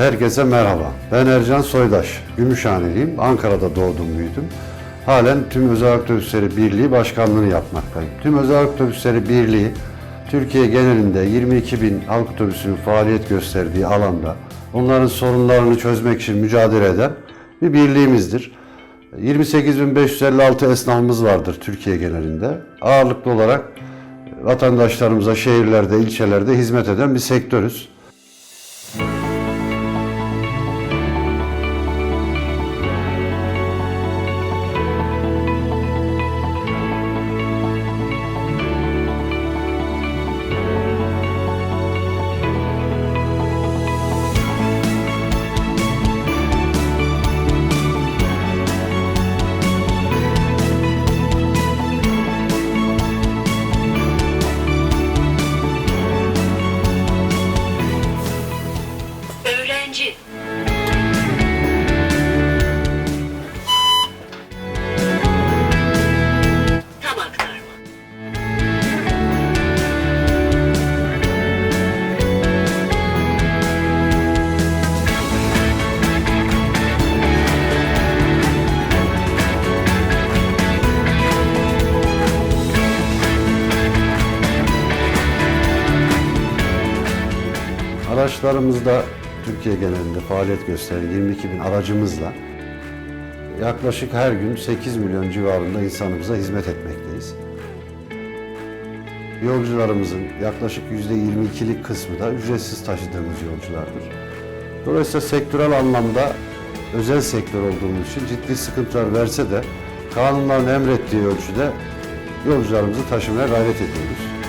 Herkese merhaba. Ben Ercan Soydaş. Gümüşhaneliyim. Ankara'da doğdum büyüdüm. Halen Tüm Özel Otobüsleri Birliği Başkanlığını yapmaktayım. Tüm Özel Otobüsleri Birliği, Türkiye genelinde 22 bin halk otobüsünün faaliyet gösterdiği alanda onların sorunlarını çözmek için mücadele eden bir birliğimizdir. 28.556 esnafımız vardır Türkiye genelinde. Ağırlıklı olarak vatandaşlarımıza şehirlerde, ilçelerde hizmet eden bir sektörüz. Araçlarımızda Türkiye genelinde faaliyet gösteren 22 bin aracımızla yaklaşık her gün 8 milyon civarında insanımıza hizmet etmekteyiz. Yolcularımızın yaklaşık %22'lik kısmı da ücretsiz taşıdığımız yolculardır. Dolayısıyla sektörel anlamda özel sektör olduğumuz için ciddi sıkıntılar verse de kanunların emrettiği ölçüde yolcularımızı taşımaya gayret ediyoruz.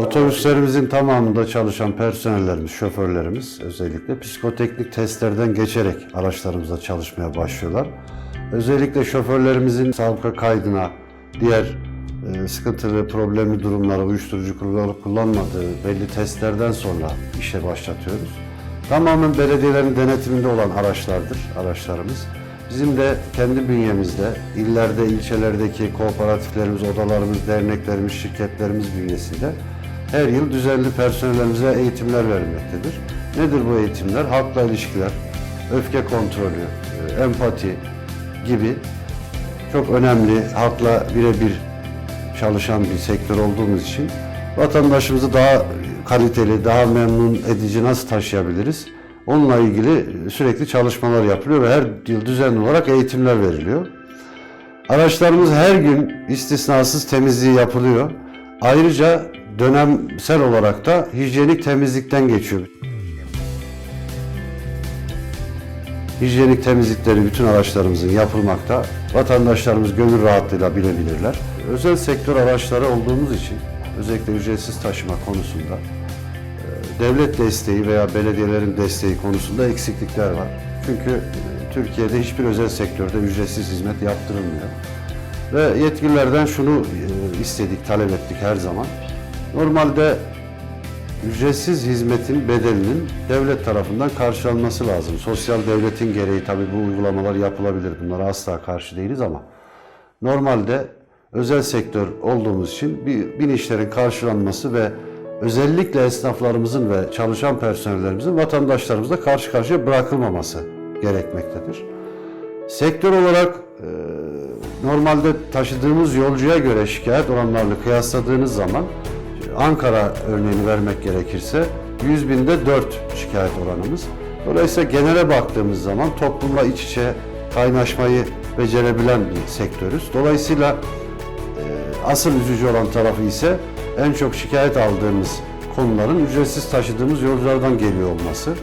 Otobüslerimizin tamamında çalışan personellerimiz, şoförlerimiz özellikle psikoteknik testlerden geçerek araçlarımızda çalışmaya başlıyorlar. Özellikle şoförlerimizin sabıka kaydına, diğer e, sıkıntılı, problemli durumlara, uyuşturucu kullanıp kullanmadığı belli testlerden sonra işe başlatıyoruz. Tamamen belediyelerin denetiminde olan araçlardır araçlarımız. Bizim de kendi bünyemizde, illerde, ilçelerdeki kooperatiflerimiz, odalarımız, derneklerimiz, şirketlerimiz bünyesinde her yıl düzenli personellerimize eğitimler verilmektedir. Nedir bu eğitimler? Halkla ilişkiler, öfke kontrolü, e, empati gibi çok önemli, halkla birebir çalışan bir sektör olduğumuz için vatandaşımızı daha kaliteli, daha memnun edici nasıl taşıyabiliriz? Onunla ilgili sürekli çalışmalar yapılıyor ve her yıl düzenli olarak eğitimler veriliyor. Araçlarımız her gün istisnasız temizliği yapılıyor. Ayrıca dönemsel olarak da hijyenik temizlikten geçiyor. Hijyenik temizlikleri bütün araçlarımızın yapılmakta. Vatandaşlarımız gönül rahatlığıyla bilebilirler. Özel sektör araçları olduğumuz için özellikle ücretsiz taşıma konusunda e, devlet desteği veya belediyelerin desteği konusunda eksiklikler var. Çünkü e, Türkiye'de hiçbir özel sektörde ücretsiz hizmet yaptırılmıyor. Ve yetkililerden şunu e, istedik, talep ettik her zaman. Normalde ücretsiz hizmetin bedelinin devlet tarafından karşılanması lazım. Sosyal devletin gereği tabii bu uygulamalar yapılabilir. Bunlara asla karşı değiliz ama normalde özel sektör olduğumuz için bir binişlerin karşılanması ve özellikle esnaflarımızın ve çalışan personellerimizin vatandaşlarımızla karşı karşıya bırakılmaması gerekmektedir. Sektör olarak e, normalde taşıdığımız yolcuya göre şikayet oranlarını kıyasladığınız zaman Ankara örneğini vermek gerekirse 100 binde 4 şikayet oranımız. Dolayısıyla genele baktığımız zaman toplumla iç içe kaynaşmayı becerebilen bir sektörüz. Dolayısıyla e, asıl üzücü olan tarafı ise en çok şikayet aldığımız konuların ücretsiz taşıdığımız yolculardan geliyor olması.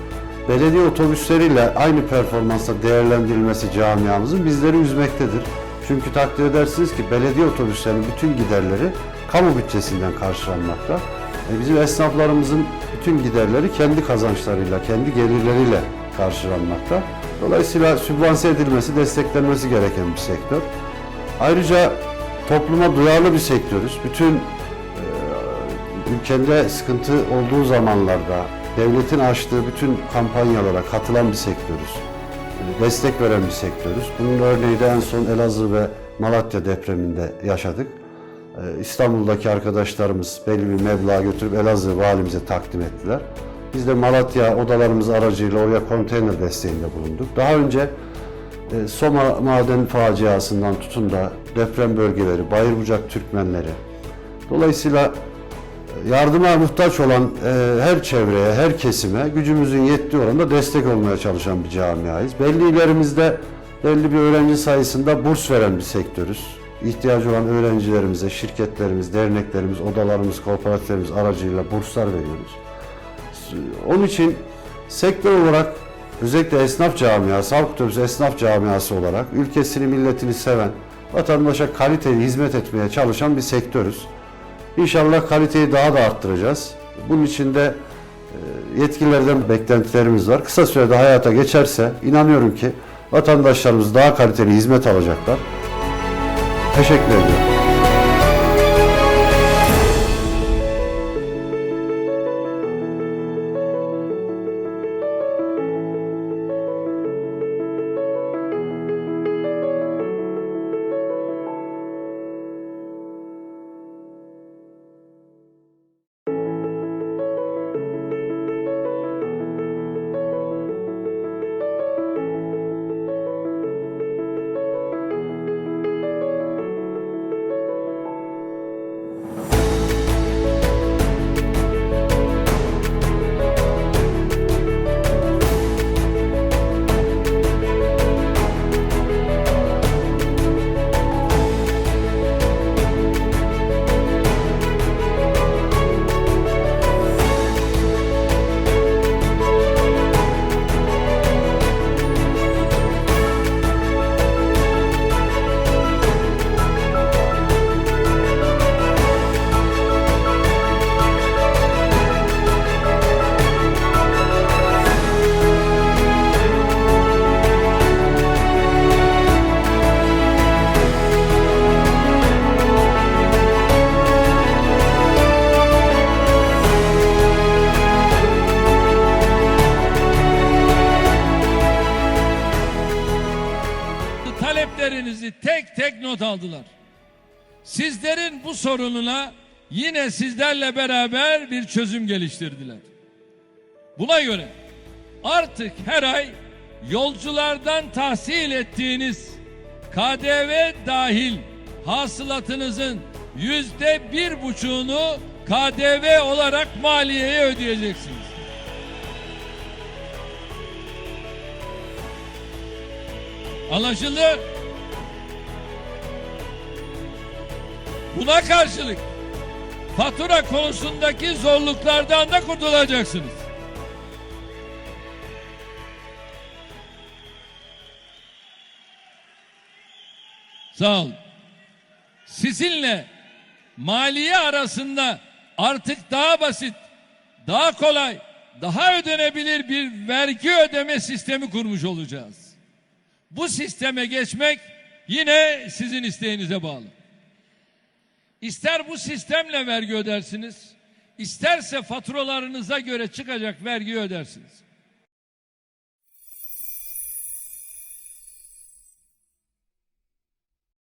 Belediye otobüsleriyle aynı performansla değerlendirilmesi camiamızın bizleri üzmektedir. Çünkü takdir edersiniz ki belediye otobüslerinin bütün giderleri kamu bütçesinden karşılanmakta. E, bizim esnaflarımızın bütün giderleri kendi kazançlarıyla, kendi gelirleriyle karşılanmakta. Dolayısıyla sübvanse edilmesi, desteklenmesi gereken bir sektör. Ayrıca topluma duyarlı bir sektörüz. Bütün e, ülkede sıkıntı olduğu zamanlarda devletin açtığı bütün kampanyalara katılan bir sektörüz. E, Destek veren bir sektörüz. Bunun örneği de en son Elazığ ve Malatya depreminde yaşadık. E, İstanbul'daki arkadaşlarımız belli bir meblağ götürüp Elazığ valimize takdim ettiler. Biz de Malatya odalarımız aracıyla oraya konteyner desteğinde bulunduk. Daha önce e, Soma maden faciasından tutun da deprem bölgeleri, Bayırbucak Türkmenleri. Dolayısıyla e, yardıma muhtaç olan e, her çevreye, her kesime gücümüzün yettiği oranda destek olmaya çalışan bir camiayız. Belli illerimizde belli bir öğrenci sayısında burs veren bir sektörüz. İhtiyacı olan öğrencilerimize, şirketlerimiz, derneklerimiz, odalarımız, kooperatiflerimiz aracıyla burslar veriyoruz. Onun için sektör olarak özellikle esnaf camiası, halk otobüsü esnaf camiası olarak ülkesini, milletini seven, vatandaşa kaliteli hizmet etmeye çalışan bir sektörüz. İnşallah kaliteyi daha da arttıracağız. Bunun için de e, yetkililerden beklentilerimiz var. Kısa sürede hayata geçerse inanıyorum ki vatandaşlarımız daha kaliteli hizmet alacaklar. Teşekkür ediyorum. Aldılar. Sizlerin bu sorununa yine sizlerle beraber bir çözüm geliştirdiler. Buna göre artık her ay yolculardan tahsil ettiğiniz KDV dahil hasılatınızın yüzde bir buçuğunu KDV olarak maliyeye ödeyeceksiniz. Anlaşıldı? Buna karşılık fatura konusundaki zorluklardan da kurtulacaksınız. Sağ olun. Sizinle maliye arasında artık daha basit, daha kolay, daha ödenebilir bir vergi ödeme sistemi kurmuş olacağız. Bu sisteme geçmek yine sizin isteğinize bağlı. İster bu sistemle vergi ödersiniz, isterse faturalarınıza göre çıkacak vergi ödersiniz.